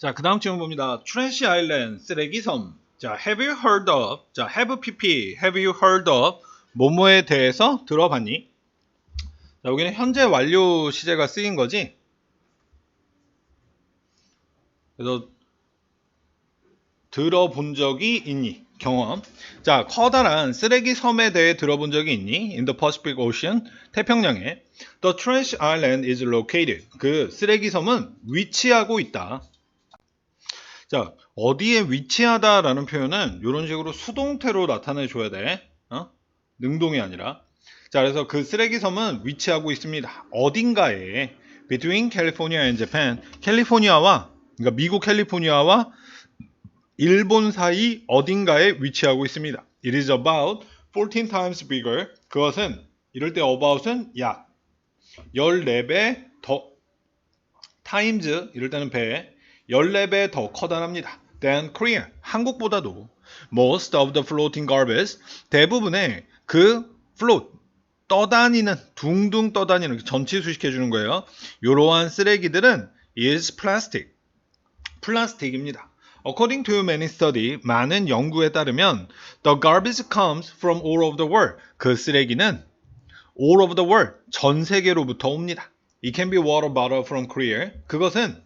자, 그 다음 질문 봅니다. 트래시 아일랜드, 쓰레기 섬. 자, have you heard of? 자, have pp, have you heard of? 뭐뭐에 대해서 들어봤니? 자, 여기는 현재 완료 시제가 쓰인 거지. 그래서 들어본 적이 있니? 경험. 자, 커다란 쓰레기 섬에 대해 들어본 적이 있니? In the Pacific Ocean, 태평양에. The trash island is located. 그 쓰레기 섬은 위치하고 있다. 자, 어디에 위치하다라는 표현은 이런 식으로 수동태로 나타내 줘야 돼. 어? 능동이 아니라. 자, 그래서 그 쓰레기 섬은 위치하고 있습니다. 어딘가에 between California and Japan, 캘리포니아와 그러니까 미국 캘리포니아와 일본 사이 어딘가에 위치하고 있습니다. It is about 14 times bigger. 그것은 이럴 때 about은 약 14배 더 times 이럴 때는 배 14배 더 커다랍니다. than Korea. 한국보다도 most of the floating garbage 대부분의 그 float 떠다니는 둥둥 떠다니는 전치 수식해 주는 거예요. 이러한 쓰레기들은 is plastic. 플라스틱입니다. According to many study, 많은 연구에 따르면 the garbage comes from all over the world. 그 쓰레기는 all over the world, 전 세계로부터 옵니다. It can be water bottle from Korea. 그것은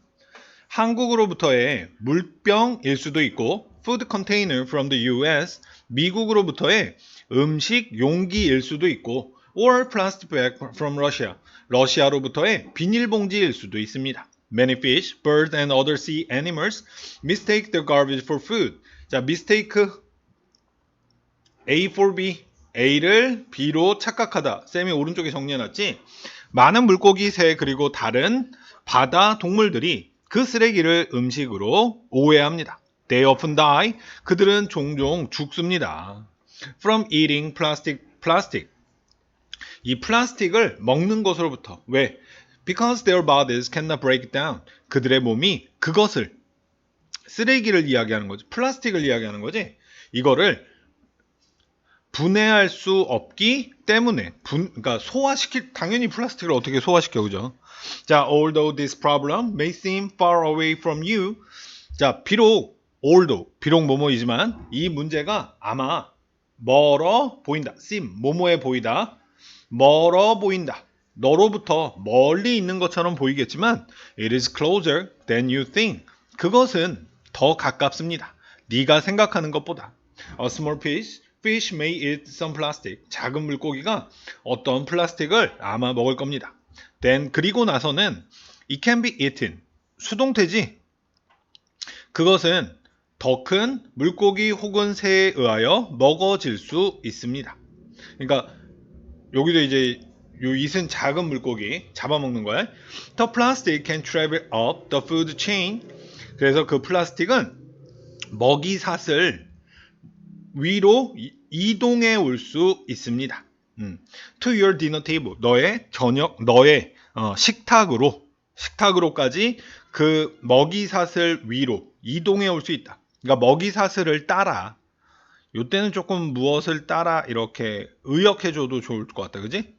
한국으로부터의 물병일 수도 있고 food container from the US, 미국으로부터의 음식 용기일 수도 있고 or plastic bag from Russia, 러시아로부터의 비닐봉지일 수도 있습니다. Many fish, birds, and other sea animals mistake the garbage for food. 자, mistake A for B, A를 B로 착각하다. 쌤이 오른쪽에 정리해놨지. 많은 물고기, 새 그리고 다른 바다 동물들이 그 쓰레기를 음식으로 오해합니다. They often die. 그들은 종종 죽습니다. From eating plastic, plastic. 이 플라스틱을 먹는 것으로부터 왜? Because their bodies cannot break down. 그들의 몸이 그것을 쓰레기를 이야기하는 거지. 플라스틱을 이야기하는 거지. 이거를 분해할 수 없기 때문에 분 그러니까 소화시킬 당연히 플라스틱을 어떻게 소화시켜 그죠? 자, although this problem may seem far away from you. 자, 비록 although 비록 뭐뭐이지만 이 문제가 아마 멀어 보인다. seem 뭐뭐해 보이다. 멀어 보인다. 너로부터 멀리 있는 것처럼 보이겠지만 it is closer than you think. 그것은 더 가깝습니다. 네가 생각하는 것보다. A small fish, fish may eat some plastic. 작은 물고기가 어떤 플라스틱을 아마 먹을 겁니다. Then 그리고 나서는 it can be eaten. 수동태지. 그것은 더 큰 물고기 혹은 새에 의하여 먹어질 수 있습니다. 그러니까 여기도 이제 요 it은 작은 물고기 잡아먹는 거야. The plastic can travel up the food chain. 그래서 그 플라스틱은 먹이 사슬 위로 이- 이동해 올 수 있습니다. 음. To your dinner table. 너의 저녁, 너의 어, 식탁으로, 식탁으로까지 그 먹이사슬 위로 이동해 올 수 있다. 그러니까 먹이사슬을 따라. 요때는 조금 무엇을 따라 이렇게 의역해줘도 좋을 것 같다. 그지?